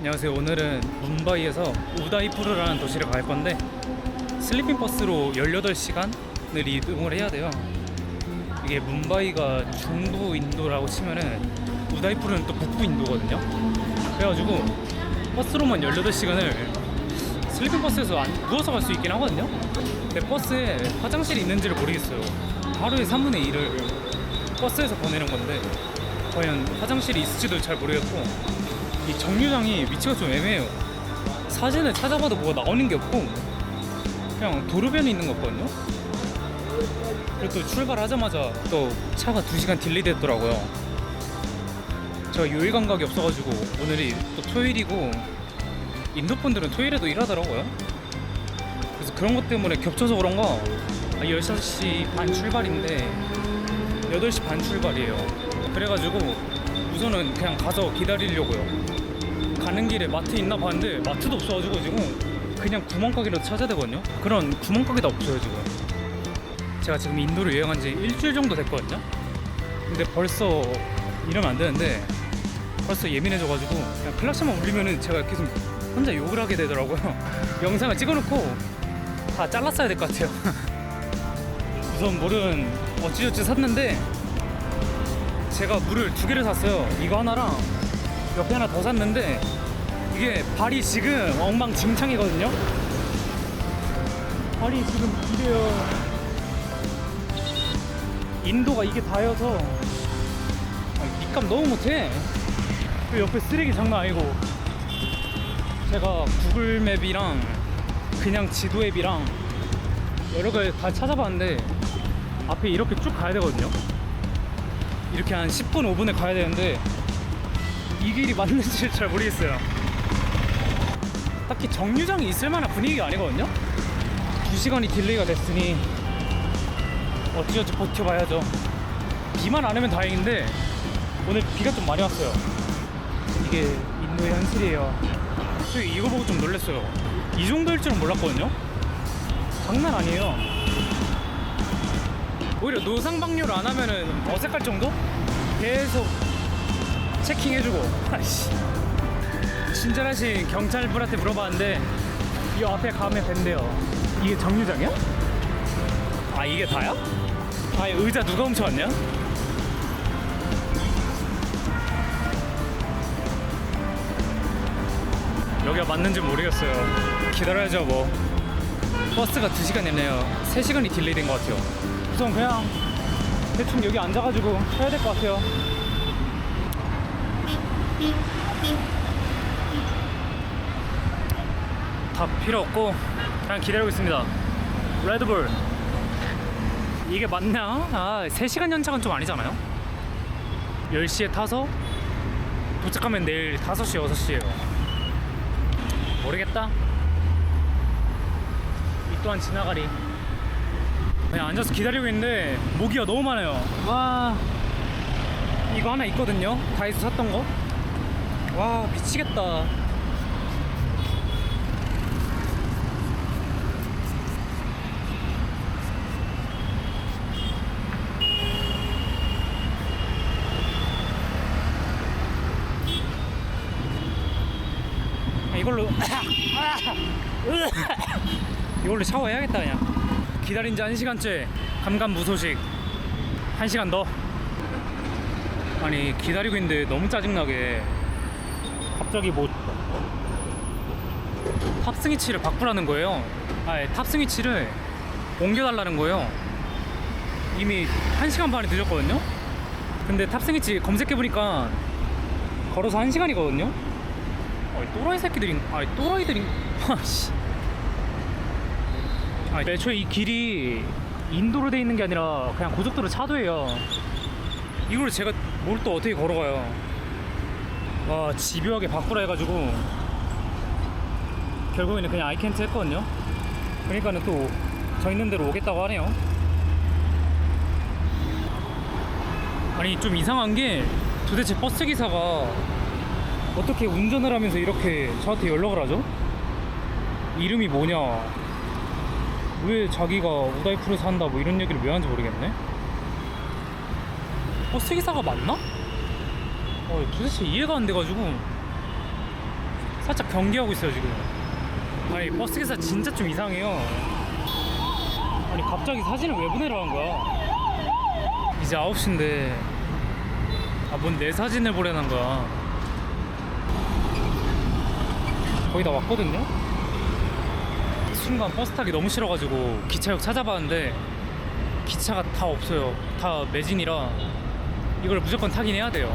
안녕하세요. 오늘은 뭄바이에서 우다이푸르라는 도시를 갈 건데 슬리핑 버스로 18시간을 이동을 해야 돼요. 이게 뭄바이가 중부 인도라고 치면은 우다이푸르는 또 북부 인도거든요. 그래가지고 버스로만 18시간을 슬리핑 버스에서 안 누워서 갈 수 있긴 하거든요. 근데 버스에 화장실이 있는지를 모르겠어요. 하루에 3분의 1을 버스에서 보내는 건데 과연 화장실이 있을지도 잘 모르겠고 이 정류장이 위치가 좀 애매해요. 사진을 찾아봐도 뭐가 나오는 게 없고 그냥 도로변에 있는 것 같거든요. 그리고 또 출발하자마자 또 차가 2시간 딜레이 됐더라고요. 제가 요일 감각이 없어가지고 오늘이 또 토요일이고 인도 분들은 토요일에도 일하더라고요. 그래서 그런 것 때문에 겹쳐서 그런가 아, 16시 반 출발인데 8시 반 출발이에요. 그래가지고 우선은 그냥 가서 기다리려고요. 가는 길에 마트 있나 봤는데 마트도 없어가지고 지금 그냥 구멍가게라도 찾아야 되거든요. 그런 구멍가게도 없어요 지금. 제가 지금 인도를 여행한 지 일주일 정도 됐거든요. 근데 벌써 이러면 안 되는데 벌써 예민해져가지고 그냥 클락션만 울리면은 제가 계속 혼자 욕을 하게 되더라고요. 영상을 찍어놓고 다 잘랐어야 될 것 같아요. 우선 물은 어찌저찌 샀는데 제가 물을 두 개를 샀어요. 이거 하나랑 옆에 하나 더 샀는데 이게 발이 지금 엉망진창이거든요. 발이 지금 이래요. 인도가 이게 다여서 아, 밑감 너무 못해. 그 옆에 쓰레기 장난 아니고 제가 구글 맵이랑 그냥 지도 앱이랑 여러 가지 다 찾아봤는데 앞에 이렇게 쭉 가야 되거든요. 이렇게 한 10분, 5분에 가야 되는데 이 길이 맞는지 잘 모르겠어요. 딱히 정류장이 있을 만한 분위기가 아니거든요. 2시간이 딜레이가 됐으니 어찌어찌 버텨봐야죠. 비만 안 오면 다행인데 오늘 비가 좀 많이 왔어요. 이게 인도의 현실이에요. 저 이거 보고 좀 놀랐어요. 이 정도일 줄은 몰랐거든요. 장난 아니에요. 오히려 노상 방류를 안 하면은 어색할 정도? 계속 체킹해주고. 아이씨. 친절하신 경찰분한테 물어봤는데 이 앞에 가면 된대요. 이게 정류장이야? 아 이게 다야? 아 의자 누가 훔쳐왔냐? 여기가 맞는지 모르겠어요. 기다려야죠 뭐. 버스가 2시간 냈네요. 3시간이 딜레이 된 것 같아요. 우선 그냥 대충 여기 앉아가지고 해야 될 것 같아요. 다 필요 없고 그냥 기다리고 있습니다. 레드불. 이게 맞냐? 아, 3시간 연착은 좀 아니잖아요? 10시에 타서 도착하면 내일 5시, 6시에요. 모르겠다. 이 또한 지나가리. 그냥 앉아서 기다리고 있는데 모기가 너무 많아요. 와, 이거 하나 있거든요. 다이소 샀던 거. 와, 미치겠다. 이걸로. 이걸로 샤워해야겠다 그냥. 기다린 지 1시간째 감감무소식. 1시간 더. 아니 기다리고 있는데 너무 짜증나게 갑자기 뭐 탑승 위치를 바꾸라는 거예요. 아 탑승 위치를 옮겨달라는 거예요. 이미 1시간 반이 늦었거든요. 근데 탑승 위치 검색해보니까 걸어서 1시간이거든요. 아이 또라이 새끼들이 아이 또라이들이 아씨. 아 애초에 이 길이 인도로 돼 있는 게 아니라 그냥 고속도로 차도예요. 이걸 제가 뭘 또 어떻게 걸어가요 와 집요하게 바꾸라 해가지고 결국에는 그냥 아이캔트 했거든요 그러니까는 또 저 있는 대로 오겠다고 하네요 아니 좀 이상한 게 도대체 버스 기사가 어떻게 운전을 하면서 이렇게 저한테 연락을 하죠? 이름이 뭐냐? 왜 자기가 우다이프를 산다 뭐 이런 얘기를 왜 하는지 모르겠네. 버스 기사가 맞나? 어, 도대체 이해가 안 돼가지고 살짝 경계하고 있어요 지금. 아니 버스 기사 진짜 좀 이상해요. 아니 갑자기 사진을 왜 보내러 간 거야? 이제 9시인데 아 뭔 내 사진을 보내는 거야? 거의 다 왔거든요? 순간 버스 타기 너무 싫어가지고 기차역 찾아봤는데 기차가 다 없어요. 다 매진이라 이걸 무조건 타긴 해야 돼요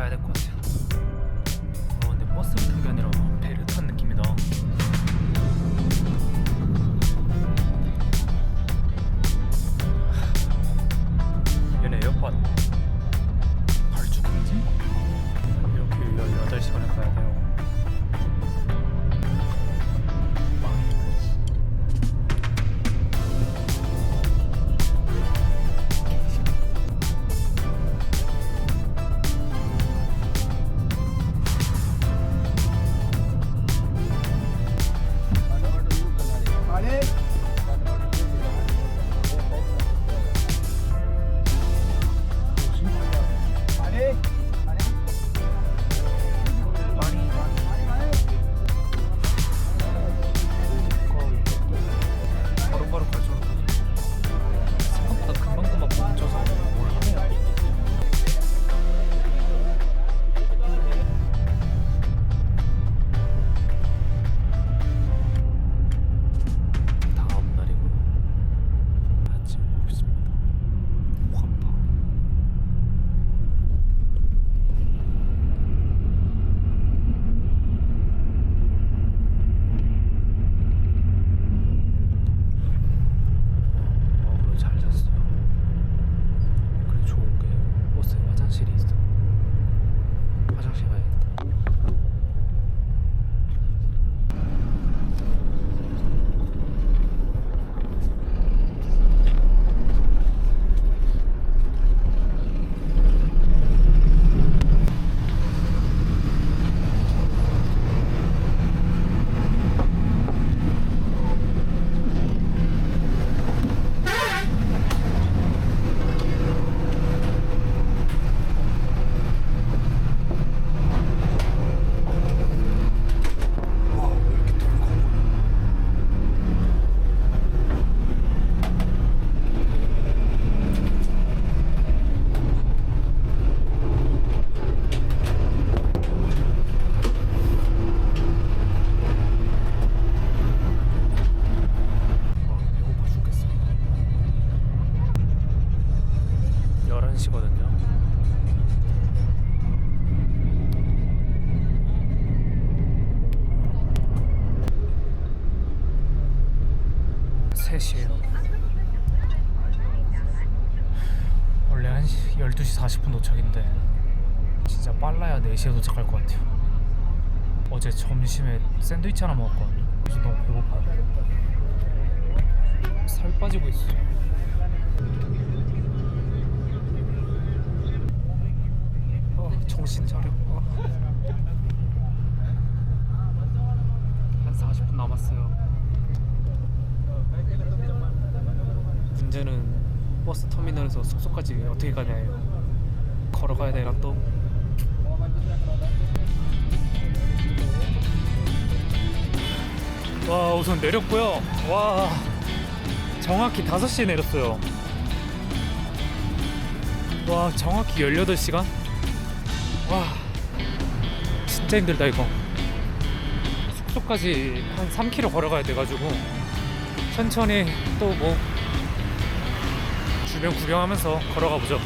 자야 될 것 같아요. 어, 근데 버스를 탄게 아니라 배를 탄 느낌이다. 얘네 에어팟 발주금지? 이렇게 18시간을 가야 돼 3시에요. 원래 1시, 12시 40분 도착인데 진짜 빨라야 4시에 도착할 것 같아요. 어제 점심에 샌드위치 하나 먹었거든요. 그래서 너무 배고파요. 살 빠지고 있어 어, 정신 차려. 어. 한 40분 남았어요. 문제는 버스 터미널에서 숙소까지 어떻게 가냐예요. 걸어가야 되나 또? 와 우선 내렸고요. 와 정확히 5시에 내렸어요. 와 정확히 18시간? 와 진짜 힘들다 이거. 숙소까지 한 3km 걸어가야 돼가지고 천천히 또 뭐 주변 구경하면서 걸어가 보죠.